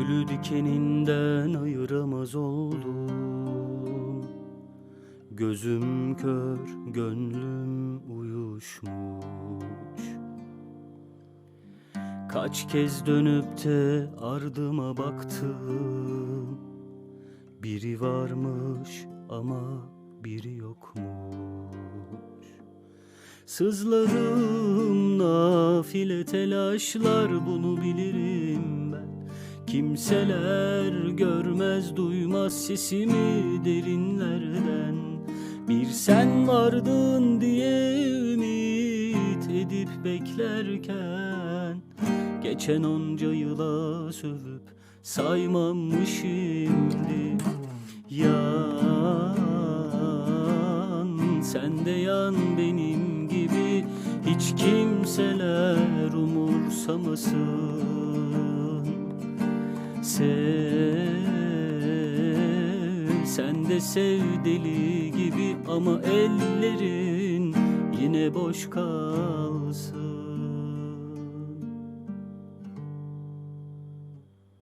Gülü dikeninden ayıramaz oldum. Gözüm kör, gönlüm uyuşmuş. Kaç kez dönüp de ardıma baktım. Biri varmış ama biri yokmuş. Sızlarım nafile telaşlar bunu bilirim Kimseler görmez duymaz sesimi derinlerden. Bir sen vardın diye ümit edip beklerken Geçen onca yıla sövüp saymam şimdi. Yan sen de yan benim gibi Hiç kimseler umursamasın Sev sen de sev deli gibi Ama ellerin yine boş kalsın